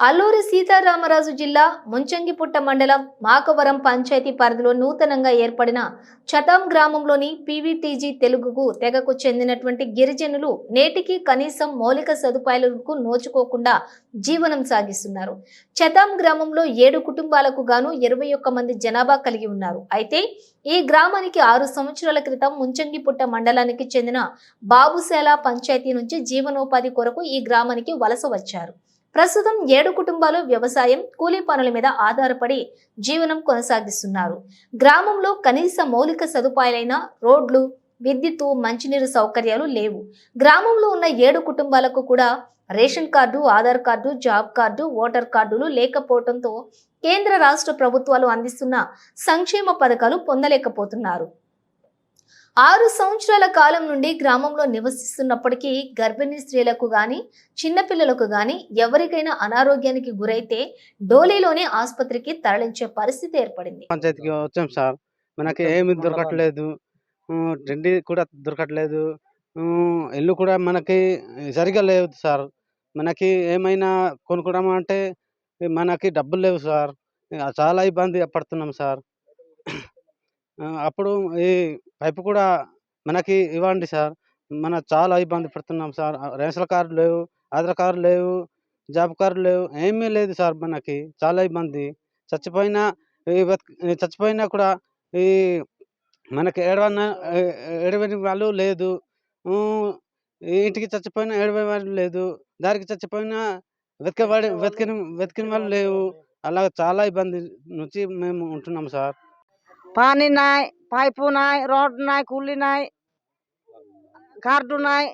అల్లూరి సీతారామరాజు జిల్లా ముంచంగిపుట్ట మండలం మాకవరం పంచాయతీ పరిధిలో నూతనంగా ఏర్పడిన చతాం గ్రామంలోని పీవీటీజీ తెలుగుకు తెగకు చెందినటువంటి గిరిజనులు నేటికి కనీసం మౌలిక సదుపాయాలకు నోచుకోకుండా జీవనం సాగిస్తున్నారు. చతాం గ్రామంలో ఏడు కుటుంబాలకు గాను ఇరవై ఒక్క మంది జనాభా కలిగి ఉన్నారు. అయితే ఈ గ్రామానికి ఆరు సంవత్సరాల క్రితం ముంచంగిపుట్ట మండలానికి చెందిన బాబుశాల పంచాయతీ నుంచి జీవనోపాధి కొరకు ఈ గ్రామానికి వలస వచ్చారు. ప్రస్తుతం ఏడు కుటుంబాలు వ్యవసాయం కూలీ పనుల మీద ఆధారపడి జీవనం కొనసాగిస్తున్నారు. గ్రామంలో కనీస మౌలిక సదుపాయాలైన రోడ్లు విద్యుత్తు మంచినీరు సౌకర్యాలు లేవు. గ్రామంలో ఉన్న ఏడు కుటుంబాలకు కూడా ration card Aadhaar card job card voter కార్డులు లేకపోవడంతో కేంద్ర రాష్ట్ర ప్రభుత్వాలు అందిస్తున్న సంక్షేమ పథకాలు పొందలేకపోతున్నారు. ఆరు సంవత్సరాల కాలం నుండి గ్రామంలో నివసిస్తున్నప్పటికీ గర్భిణీ స్త్రీలకు కానీ చిన్నపిల్లలకు కానీ ఎవరికైనా అనారోగ్యానికి గురైతే డోలీలోనే ఆసుపత్రికి తరలించే పరిస్థితి ఏర్పడింది. పంచాయతీకి వచ్చాం సార్. మనకి ఏమి దొరకట్లేదు. రెండు తిండి కూడా దొరకట్లేదు. ఇల్లు కూడా మనకి సరిగా లేదు సార్. మనకి ఏమైనా కొనుక్కోవడం అంటే మనకి డబ్బులు లేవు సార్. చాలా ఇబ్బంది పడుతున్నాం సార్. అప్పుడు ఈ పైపు కూడా మనకి ఇవ్వండి సార్. మన చాలా ఇబ్బంది పడుతున్నాం సార్. రేషన్ కార్డు లేవు ఆధార్ కార్డు లేవు జాబ్ కార్డు లేవు ఏమీ లేదు సార్ మనకి. చాలా ఇబ్బంది. చచ్చిపోయినా ఈ చచ్చిపోయినా కూడా ఈ మనకి ఏడవన్న ఏడవని వాళ్ళు లేదు. ఇంటికి చచ్చిపోయినా ఏడవే వాళ్ళు లేదు. దారికి చచ్చిపోయినా వెతకబడి వెతికిన వెతికిన వాళ్ళు లేవు. అలా చాలా ఇబ్బంది నుంచి మేము ఉంటున్నాం సార్. পানি নাই পাইপও নাই রড নাই কুলি নাই ಕಾರ್ಡು ನಾಯ್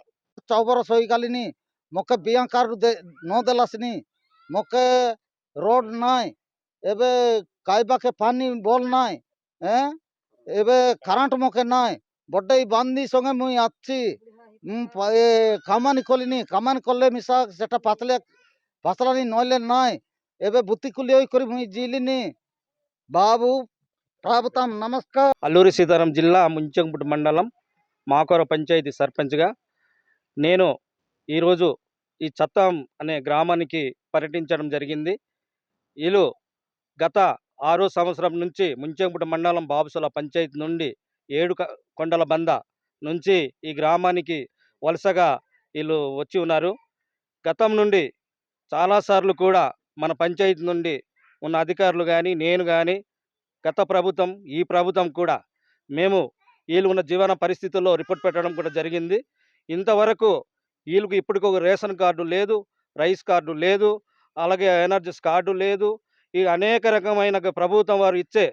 ಚೌಬರ ಸೊಯ್ಗಲಿನಿ ಮೊಕ್ಕೆ ಬಿಯಾ ಕಾರ್ಡು ದೆ ನೋದೆಲಸಿನಿ ಮೊಕ್ಕೆ ರೋಡ್ ನಾಯ್ ಎಬೆ ಕಾಯ್ಬಾಕೆ ಪಾನಿ ಬೋಲ್ ನಾಯ್ ಏ ಎಬೆ ಕರೆಂಟ್ ಮೊಕ್ಕೆ ನಾಯ್ ಬಡ್ಡೆ ಈ ಬಾಂದಿ ಸಂಗೆ ಮುಯ್ ಅಚ್ಚಿ ಕಾಮಾನಿ ಕೊಲಿನಿ ಕಾಮಾನಿ ಕೊಲ್ಲೆ ಮಿಸಾ ಸೆಟ ಪಾತಲೆ ಪಾತಲಾನಿ ನೋಯ್ಲೆ ನಾಯ್ ಎಬೆ ಬುತ್ತಿ ಕುಲಿ ಹೋಯ್ ಕರಿ ಮುಯ್ ಜೀಲಿನಿ ಬಾಬು ప్రభుత్వం నమస్కారం అల్లూరి సీతారాం జిల్లా ముంచంపుటి మండలం మాకోర పంచాయతీ సర్పంచ్గా. నేను ఈరోజు ఈ చత్తాం అనే గ్రామానికి పర్యటించడం జరిగింది. వీళ్ళు గత ఆరో సంవత్సరం నుంచి ముంచంపుటి మండలం బాబుసుల పంచాయతీ నుండి ఏడు కొండల బంద నుంచి ఈ గ్రామానికి వలసగా వీళ్ళు వచ్చి ఉన్నారు. గతం నుండి చాలాసార్లు కూడా మన పంచాయతీ నుండి ఉన్న అధికారులు కానీ నేను కానీ గత ప్రభుత్వం ఈ ప్రభుత్వం కూడా మేము వీళ్ళు ఉన్న జీవన పరిస్థితుల్లో రిపోర్ట్ పెట్టడం కూడా జరిగింది. ఇంతవరకు వీళ్ళకి ఇప్పటికి ఒక రేషన్ కార్డు లేదు రైస్ కార్డు లేదు అలాగే ఎనర్జీస్ కార్డు లేదు. ఈ అనేక రకమైన ప్రభుత్వం వారు ఇచ్చే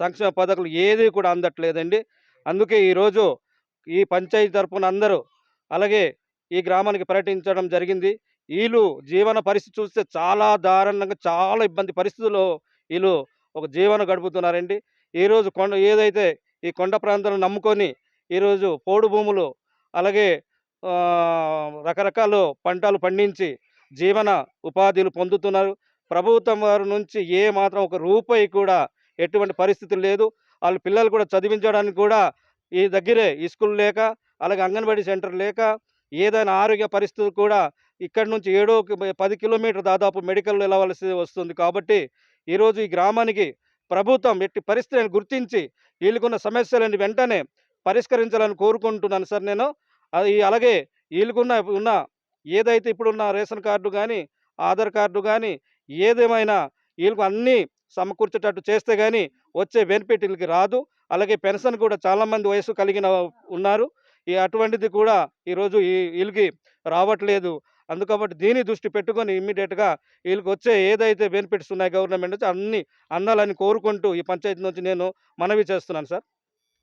సంక్షేమ పథకాలు ఏది కూడా అందట్లేదండి. అందుకే ఈరోజు ఈ పంచాయతీ తరఫున అందరూ అలాగే ఈ గ్రామానికి పర్యటించడం జరిగింది. వీళ్ళు జీవన పరిస్థితి చూస్తే చాలా దారుణంగా చాలా ఇబ్బంది పరిస్థితుల్లో వీళ్ళు ఒక జీవనం గడుపుతున్నారండి. ఈరోజు కొండ ఏదైతే ఈ కొండ ప్రాంతాలను నమ్ముకొని ఈరోజు పోడు భూములు అలాగే రకరకాల పంటలు పండించి జీవన ఉపాధిలు పొందుతున్నారు. ప్రభుత్వం వారి నుంచి ఏ మాత్రం ఒక రూపాయి కూడా ఎటువంటి పరిస్థితి లేదు. వాళ్ళ పిల్లలు కూడా చదివించడానికి కూడా ఈ దగ్గరే ఈ స్కూల్ లేక అలాగే అంగన్వాడీ సెంటర్ లేక ఏదైనా ఆరోగ్య పరిస్థితులు కూడా ఇక్కడ నుంచి ఏడో పది కిలోమీటర్ దాదాపు మెడికల్ వెళ్ళవలసి వస్తుంది కాబట్టి ఈరోజు ఈ గ్రామానికి ప్రభుత్వం ఎట్టి పరిస్థితిని గుర్తించి వీళ్ళకున్న సమస్యలను వెంటనే పరిష్కరించాలని కోరుకుంటున్నాను సార్ నేను. అది అలాగే వీళ్ళకున్న ఉన్న ఏదైతే ఇప్పుడున్న రేషన్ కార్డు కానీ ఆధార్ కార్డు కానీ ఏదేమైనా వీళ్ళకు అన్నీ సమకూర్చేటట్టు చేస్తే కానీ వచ్చే బెనిఫిట్ వీళ్ళకి రాదు. అలాగే పెన్షన్ కూడా చాలామంది వయసు కలిగిన ఉన్నారు. ఈ అటువంటిది కూడా ఈరోజు ఈ వీళ్ళకి రావట్లేదు. అందుకబట్టి దీని దృష్టి పెట్టుకొని ఇమ్మీడియట్గా వీళ్ళకి వచ్చే ఏదైతే బెనిఫిట్స్ ఉన్నాయి గవర్నమెంట్ నుంచి అన్ని అందాలని కోరుకుంటూ ఈ పంచాయతీ నుంచి నేను మనవి చేస్తున్నాను సార్.